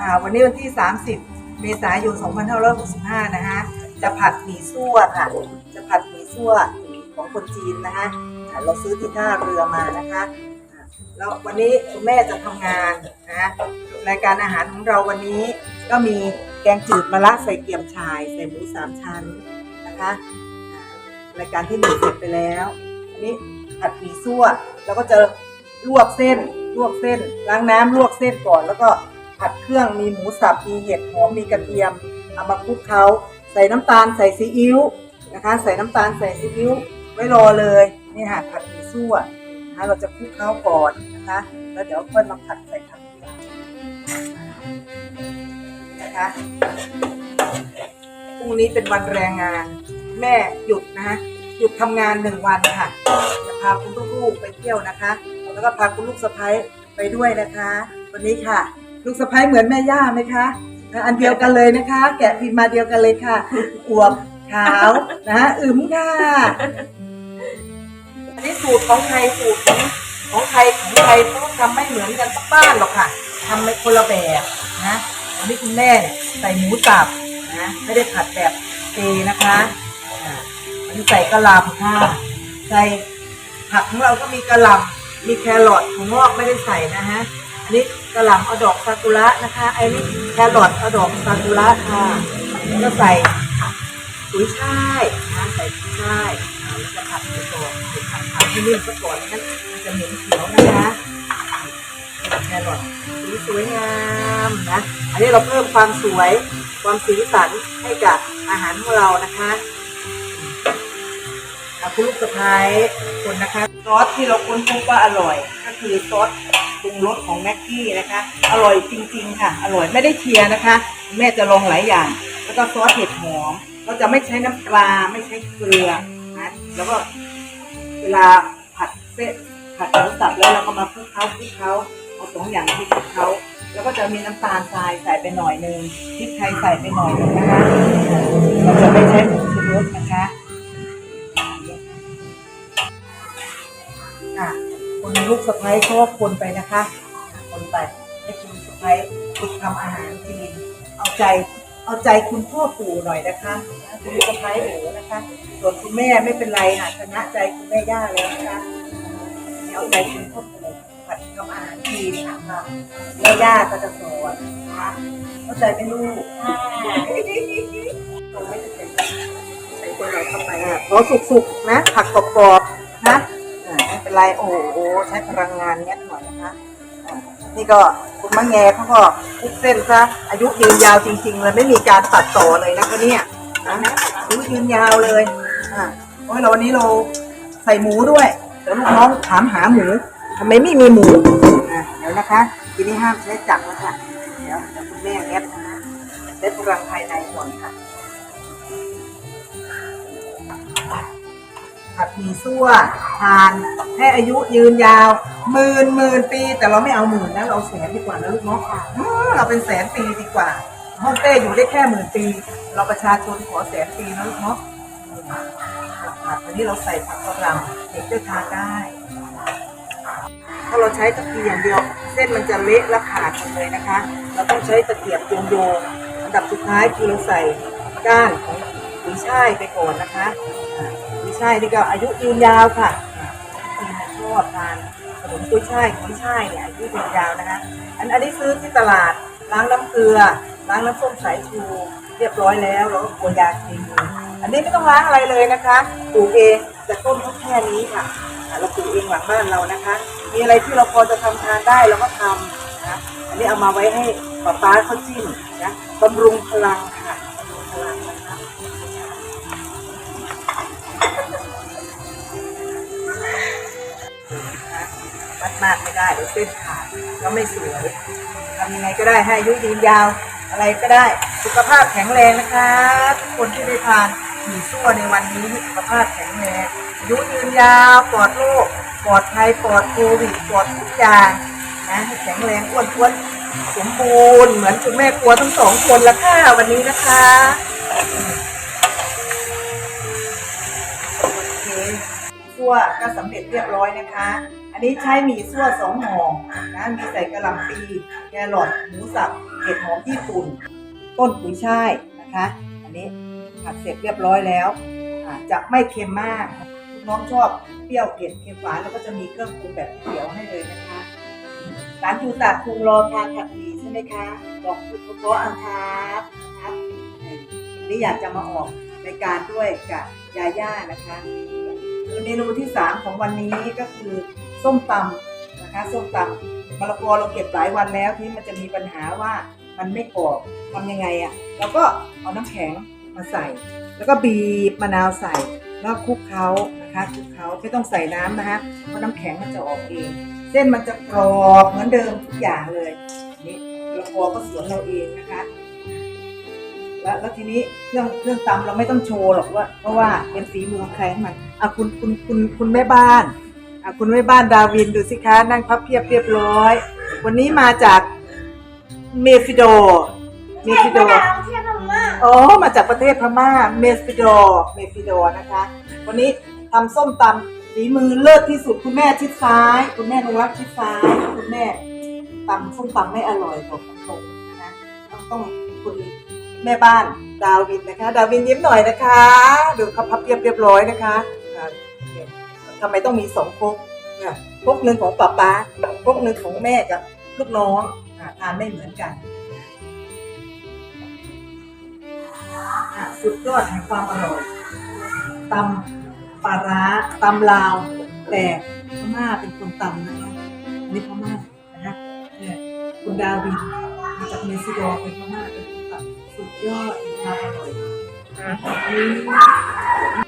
อ่าวันนี้วันที่ 30 เมษายน 2565 นะคะจะผัดหมี่ซั่วค่ะ จะผัดหมี่ซั่วของคนจีนนะคะอ่าเราซื้อที่ท่าเรือมานะคะอ่าแล้ววันนี้คุณแม่จะทำงานนะคะรายการอาหารของเราวันนี้ก็มีแกงจืดมะระใส่เกี๊ยมชาย ใส่หมูสามชั้นนะคะอ่ารายการที่หนึ่งเสร็จไปแล้วอันนี้ผัดหมี่ซั่วแล้วก็จะลวกเส้นลวกเส้นล้างน้ำลวกเส้นก่อนแล้วก็ ผัดเครื่องมีหมูสับมีเห็ดหอมมีกระเทียมเอามาคลุกเคล้าใส่น้ำตาลใส่ซีอิ๊วนะคะ ใส่น้ำตาลใส่ซีอิ๊วไว้รอเลยนี่ค่ะผัดหมี่ซั่วนะคะเราจะคลุกเคล้าก่อนนะคะ แล้วเดี๋ยวค่อยมาผัดใส่ถังทีหลังนะคะพรุ่งนี้เป็นวันแรงงาน แม่หยุดนะคะหยุดทำงานหนึ่งวันค่ะจะพาคุณลูกๆไปเที่ยวนะคะ แล้วก็พาคุณลูกสะพ้ายไปด้วยนะคะ วันนี้ค่ะ ลูกสะพ้ายเหมือนแม่ย่าไหมคะอะอันเดียวกันเลยนะคะ แกะพิมพ์มาเดียวกันเลยค่ะอวบขาวนะฮะอึมค่ะอันนี้สูตรของไทยสูตรของของไทยของไทยเขาทำไม่เหมือนกันทุกบ้านหรอกค่ะทำไม่คนละแบบนะอันนี้คุณแม่เนี่ยใส่หมูสับนะไม่ได้ผัดแบบเจนะคะอ่าอันนี้ใส่กระหล่ำค่ะใส่ผักของเราก็มีกระหล่ำมีแครอทของงอกไม่ได้ใส่นะฮะ อันนี้กระหล่ำเอาดอกซากุระนะคะ ไอ้นี่แครอทเอาดอกซากุระค่ะก็ใส่ปุ๋ยช่ายนะใส่ปุ๋ยช่ายอ่าจะผัดไปก่อนผัดผัดให้นิ่มซะก่อนไม่งั้นมันจะเหม็นเขียวนะคะแครอทสีสวยงามนะอันนี้เราเพิ่มความสวยความสีสันให้กับอาหารของเรานะคะอะคุณลูกสะพ้ายคนนะคะซอสที่เราค้นพบว่าอร่อย ก็คือซอส ปรุงรสของแม็กกี้นะคะ อร่อยจริง ๆ ค่ะ อร่อยไม่ได้เชียร์นะคะ แม่จะลองหลายอย่าง แล้วก็ซอสเห็ดหอมเราจะไม่ใช้น้ำปลาไม่ใช้เกลือนะแล้วก็เวลาผัดเส้นผัดหมูสับแล้วเราก็มาคลุกเคล้าคลุกเคล้าเอาสองอย่างที่คลุกเคล้าแล้วก็จะมีน้ำตาลทรายใส่ไปหน่อยหนึงพริกไทยใส่ไปหน่อยหนึงนะคะเราจะไม่ใช้ผงชูรสนะคะ ลูกสะพ้ายชอบคนไปนะคะอะคนไปให้คุณลูกสะพ้ายฝึกทำอาหารจีนเอาใจเอาใจคุณพ่อปู่หน่อยนะคะคุณลูกสะพ้ายหนูนะคะ ส่วนคุณแม่ไม่เป็นไรค่ะชนะใจคุณแม่ย่าแล้วนะคะเอาใจคุณพ่อปู่ผัดทำอาหารจีนค่ะแม่ย่าก็จะสอนนะคะเข้าใจไหมลูกเราไม่ได้ใส่ใส่ตัวเราเข้าไปอะขอสุกๆนะผักกรอบๆนะอ่า ไม่เป็นไรโอ้โหใช้พลังงานเนี้ยหน่อยนะคะนี่ก็คุณมะแงเขาก็คุกเส้นซะอายุยืนยาวจริงๆเลยไม่มีการตัดต่อเลยนะคะเนี่ยนะอายุยืนยาวเลยอ่าโอ้ยเราวันนี้เราใส่หมูด้วยเดี๋ยวลูกน้องถามหาหมูทำไมไม่มีหมูอ่าเดี๋ยวนะคะ ทีนี้ห้ามใช้จักรนะคะเดี๋ยวเดี๋ยวคุณแม่เน็ตนะคะเน็ตพลังภายในก่อนค่ะ ผัดหมี่ซั่วทานให้อายุยืนยาวหมื่นหมื่นปี แต่เราไม่เอาหมื่นนะเราเอาแสนดีกว่านะลูกเนาะอืมเราเป็นแสนปีดีกว่าฮ่องเต้อยู่ได้แค่หมื่นปี เราประชาชนขอแสนปีนะลูกเนาะผัดอันนี้เราใส่ผักกระหล่ำเด็กจะทานได้ ถ้าเราใช้ตะเกียบอย่างเดียว เส้นมันจะเละและขาดหมดเลยนะคะ เราต้องใช้ตะเกียบโยงๆอันดับสุดท้ายคือเราใส่ก้านของกุยช่ายไปก่อนนะคะ อ่ากุยช่นี่ก็อายุยืนยาวค่ะคนชอบทานขนมกุ้ยช่ายกุ้ยช่ายเนี่ยอายุยืนยาวนะคะอันอันนี้ซื้อที่ตลาดล้างน้ำเกลือ ล้างน้ำส้มสายชูเรียบร้อยแล้วแล้วก็กลัวยาเคมีอันนี้ไม่ต้องล้างอะไรเลยนะคะปลูกเองแต่ต้นเขาแค่นี้ค่ะเราปลูกเองหลังบ้านเรานะคะ มีอะไรที่เราพอจะทำทานได้เราก็ทำนะอันนี้เอามาไว้ให้ป๊าป๊าเขาจิ้มนะบำรุงพลังค่ะบำรุงพลังนะคะ มัดมากไม่ได้เดี๋ยวเส้นขาดก็ไม่สวยทำยังไงก็ได้ให้อายุยืนยาว อะไรก็ได้สุขภาพแข็งแรงนะคะทุกคนที่ได้ทานหมี่ซั่วในวันนี้สุขภาพแข็งแรงอายุยืนยาวปลอดโรคปลอดภัยปลอดโควิดปลอดทุกอย่างนะให้แข็งแรงอ้วนท้วนสมบูรณ์เหมือนคุณแม่ครัวทั้งสองคนละค่ะวันนี้นะคะ ซั่วก็สำเร็จเรียบร้อยนะคะ อันนี้ใช้หมี่ซั่วสองห่อนะมีใส่กระหล่ำปีแครอทหมูสับเห็ดหอมญี่ปุ่น ต้นกุยช่ายนะคะ อันนี้ผัดเสร็จเรียบร้อยแล้วจะไม่เค็มมากน้องชอบเปรี้ยวเผ็ดเค็มหวานแล้วก็จะมีเครื่องปรุงแบบเขียวให้เลยนะคะร้านจูตาคุงรอทานผัดหมี่ใช่ไหมคะบอกคุณพ่ออังครับครับนนี้อยากจะมาออกรายการด้วยกับยาย่านะคะ เมนูที่สามของวันนี้ก็คือส้มตำนะคะส้มตำมะละกอเราเก็บหลายวันแล้วที่มันจะมีปัญหาว่ามันไม่กรอบทำยังไงอะ่ะเราก็เอาน้ำแข็งมาใส่ แล้วก็บีบมะนาวใส่แล้วคลุกเคล้านะคะคลุกเคล้าไม่ต้องใส่น้ำนะคะเพราะน้ำแข็งมันจะออกเอง เส้นมันจะกรอบเหมือนเดิมทุกอย่างเลยนี่มะละกอก็สวนเราเองนะคะ แล้วแล้วทีนี้เครื่องเครื่องตำเราไม่ต้องโชว์หรอกว่า เพราะว่าเป็นฝีมือของใครของมันอะคุณคุณคุณคุณแม่บ้านอะคุณแม่บ้านดาวินดูสิคะนั่งพับเพียบเรียบร้อย วันนี้มาจากเมฟิโดเมฟิโดเทียบกับม่าอ๋อมาจากประเทศพม่าเมฟิโดเมฟิโดนะคะ วันนี้ทำส้มตำฝีมือเลิศที่สุดคุณแม่ชิดซ้าย คุณแม่นงรักชิดซ้าย คุณแม่ตำส้มตำไม่อร่อยบอกตรงๆนะคะต้องต้องคุณ แม่บ้านดาวินนะคะ ดาวินยิ้มหน่อยนะคะดูเขาพับเรียบเรียบร้อยนะคะอ่าทำไมต้องมีสองครกเนี่ยครกหนึ่งของป๊าป๊าครกหนึ่งของแม่กับลูกน้องอ่าทานไม่เหมือนกันอะสุดยอดแห่งความอร่อยตำปลาร้าตำลาว แต่พม่าเป็นคนตำนะคะอันนี้พม่านะคะเนี่ยคุณดาวินมาจากเมซิโดเป็นพม่าเป็นคนตำ Yeah, exactly. Mm -hmm.